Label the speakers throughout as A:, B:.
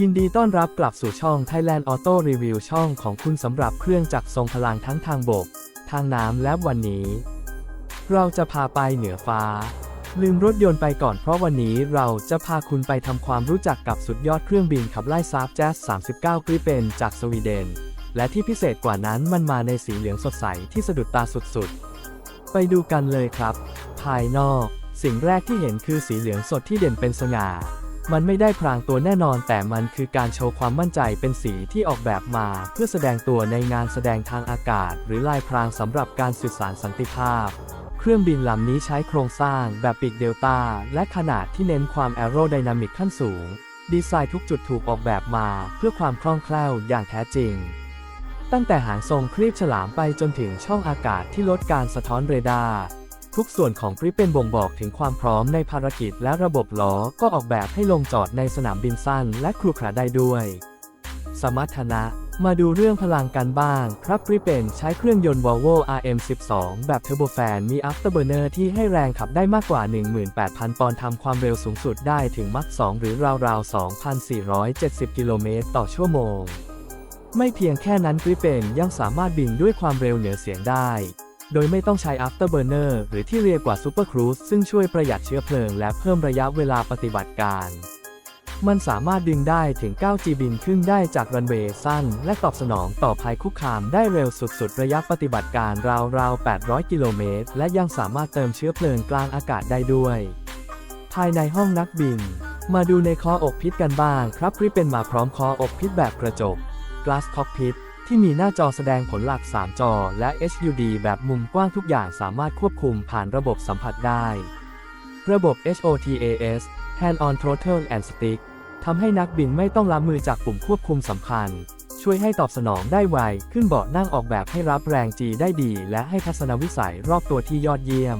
A: ยินดีต้อนรับกลับสู่ช่อง Thailand Auto Review ช่องของคุณสำหรับเครื่องจักรทรงพลังทั้งทางบก ทางน้ำและวันนี้ เราจะพาไปเหนือฟ้า ลืมรถยนต์ไปก่อนเพราะวันนี้เราจะพาคุณไปทำความรู้จักกับสุดยอดเครื่องบินขับไล่ซาบแจ๊ส39กริเปนจากสวีเดน และที่พิเศษกว่านั้นมันมาในสีเหลืองสดใสที่สะดุดตาสุดๆ ไปดูกันเลยครับ ภายนอก สิ่งแรกที่เห็นคือสีเหลืองสดที่เด่นเป็นสง่า มันไม่ได้พรางตัวแน่นอน แต่มันคือการโชว์ความมั่นใจเป็นสีที่ออกแบบมา เพื่อแสดงตัวในงานแสดงทางอากาศ หรือลายพรางสำหรับการสื่อสารสันติภาพ เครื่องบินลำนี้ใช้โครงสร้างแบบปีกเดลต้าและขนาดที่เน้นความแอโรไดนามิกขั้นสูง ดีไซน์ทุกจุดถูกออกแบบมา เพื่อความคล่องแคล่วอย่างแท้จริง ตั้งแต่หางทรงครีบฉลามไปจนถึงช่องอากาศที่ลดการสะท้อนเรดาร์ ทุกส่วนของกริปเป็นบ่งบอกถึงความพร้อมในภารกิจและระบบล้อก็ออกแบบให้ลงจอดในสนามบินสั้นและครูขรได้ด้วย สมรรถนะมาดูเรื่องพลังกันบ้างครับกริปเป็นใช้เครื่องยนต์ Volvo RM12 แบบเทอร์โบแฟนมี Afterburner ที่ให้แรงขับได้มากกว่า 18,000 ปอนด์ทำความเร็วสูงสุดได้ถึงมัก2หรือราวๆ 2,470 กิโลเมตรต่อชั่วโมง ไม่เพียงแค่นั้นกริปเป็นยังสามารถบินด้วยความเร็วเหนือเสียงได้ โดยไม่ต้องใช้ Afterburner หรือที่เรียกว่า Super Cruise ซึ่งช่วยประหยัดเชื้อเพลิงและเพิ่มระยะเวลาปฏิบัติการ มันสามารถดึงได้ถึง 9G บินขึ้นได้จากรันเวย์สั้น และตอบสนองต่อภัยคุกคามได้เร็วสุดๆ ระยะปฏิบัติการราวๆ 800 กิโลเมตร และยังสามารถเติมเชื้อเพลิงกลางอากาศได้ด้วย ภายในห้องนักบิน มาดูในคออกพิษกันบ้างครับริปเป็นมาพร้อมคออกพิษแบบกระจก Glass Cockpit ที่มีหน้าจอแสดงผลหลัก 3 จอ และ HUD แบบมุมกว้างทุกอย่างสามารถควบคุมผ่านระบบสัมผัสได้ ระบบ HOTAS Hand on Throttle and Stick ทำให้นักบินไม่ต้องล้ำมือจากปุ่มควบคุมสำคัญ ช่วยให้ตอบสนองได้ไว ขึ้นเบาะนั่งออกแบบให้รับแรง G ได้ดี และให้ทัศนวิสัยรอบตัวที่ยอดเยี่ยม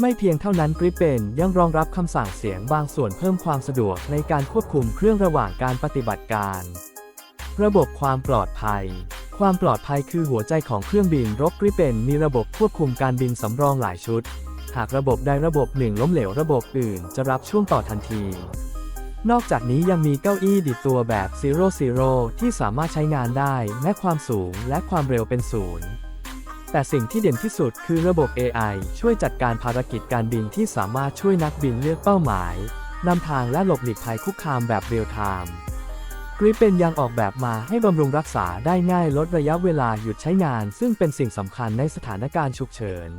A: ไม่เพียงเท่านั้นกริปเป็นยังรองรับคำสั่งเสียงบางส่วนเพิ่มความสะดวกในการควบคุมเครื่องระหว่างการปฏิบัติการ ระบบความปลอดภัย ความปลอดภัยคือหัวใจของเครื่องบินรบกริเป็นมีระบบควบคุมการบินสำรองหลายชุด หากระบบใดระบบหนึ่งล้มเหลวระบบอื่นจะรับช่วงต่อทันที นอกจากนี้ยังมีเก้าอี้ดิดตัวแบบ Zero Zero ที่สามารถใช้งานได้แม้ความสูงและความเร็วเป็นศูนย์แต่สิ่งที่เด่นที่สุดคือระบบ AI ช่วยจัดการภารกิจการบินที่สามารถช่วยนักบินเลือกเป้าหมายนำทางและหลบหลีกภัยคุกคามแบบเรียลไทม์ ริปเป็นยังออกแบบมาให้บำรุงรักษาได้ง่ายลดระยะเวลาหยุดใช้งาน ซึ่งเป็นสิ่งสำคัญในสถานการณ์ฉุกเฉิน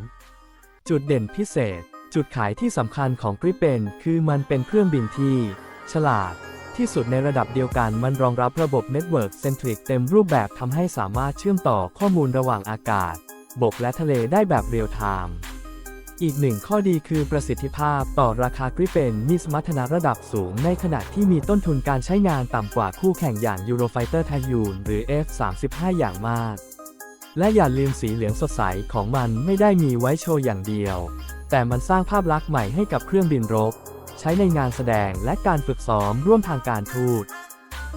A: จุดเด่นพิเศษ จุดขายที่สำคัญของกริปเป็น คือมันเป็นเครื่องบินที่ ฉลาด ที่สุดในระดับเดียวกันมันรองรับระบบ Network Centric เต็มรูปแบบทำให้สามารถเชื่อมต่อข้อมูลระหว่างอากาศ บกและทะเลได้แบบเรียลไทม์ อีกหนึ่งข้อดีคือประสิทธิภาพต่อราคากริปเปนมีสมรรถนะระดับสูงในขณะที่มีต้นทุนการใช้งานต่ำกว่าคู่แข่งอย่าง Eurofighter Typhoon หรือ F-35 อย่างมาก และอย่าลืมสีเหลืองสดใสของมันไม่ได้มีไว้โชว์อย่างเดียว แต่มันสร้างภาพลักษณ์ใหม่ให้กับเครื่องบินรบ ใช้ในงานแสดงและการฝึกซ้อมร่วมทางการทูต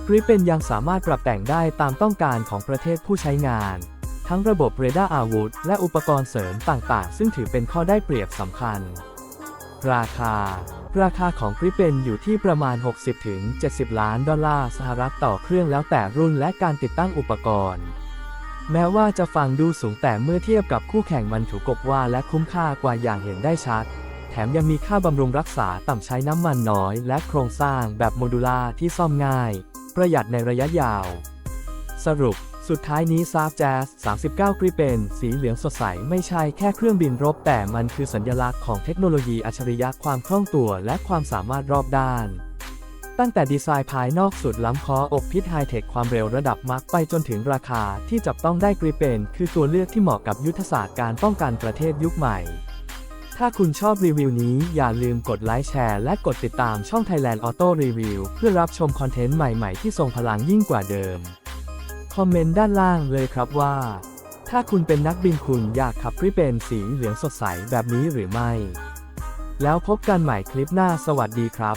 A: กริปเปนยังสามารถปรับแต่งได้ตามต้องการของประเทศผู้ใช้งาน ทั้งระบบเรดาร์อาวุธ และอุปกรณ์เสริมต่างๆ ซึ่งถือเป็นข้อได้เปรียบสำคัญ ราคา ราคาของกริเป็นอยู่ที่ประมาณ 60-70 ล้านดอลลาร์สหรัฐต่อเครื่องแล้วแต่รุ่นและการติดตั้งอุปกรณ์ แม้ว่าจะฟังดูสูงแต่เมื่อเทียบกับคู่แข่งมันถูกกบว่าและคุ้มค่ากว่าอย่างเห็นได้ชัด แถมยังมีค่าบำรุงรักษาต่ำใช้น้ำมันน้อย และโครงสร้างแบบโมดูล่าที่ซ่อมง่าย ประหยัดในระยะยาว สรุป สุดท้ายนี้ซาฟแจ๊ส39กริเป็น สีเหลืองสดใส ไม่ใช่แค่เครื่องบินรบ แต่มันคือสัญลักษณ์ของเทคโนโลยีอัจฉริยะความคล่องตัวและความสามารถรอบด้าน ตั้งแต่ดีไซน์ภายนอกสุดล้ำคออกพิษไฮเทคความเร็วระดับมาร์กไปจนถึงราคาที่จับต้องได้กริเป็น คือตัวเลือกที่เหมาะกับยุทธศาสตร์การป้องกันประเทศยุคใหม่ ถ้าคุณชอบรีวิวนี้อย่าลืมกดไลค์แชร์และกดติดตามช่อง Thailand Auto Review เพื่อรับชมคอนเทนต์ใหม่ๆ ที่ทรงพลังยิ่งกว่าเดิม คอมเมนต์ด้านล่างเลยครับว่า ถ้าคุณเป็นนักบินคุณอยากขับริเป็นสีเหลืองสดใสแบบนี้หรือไม่ แล้วพบกันใหม่คลิปหน้าสวัสดีครับ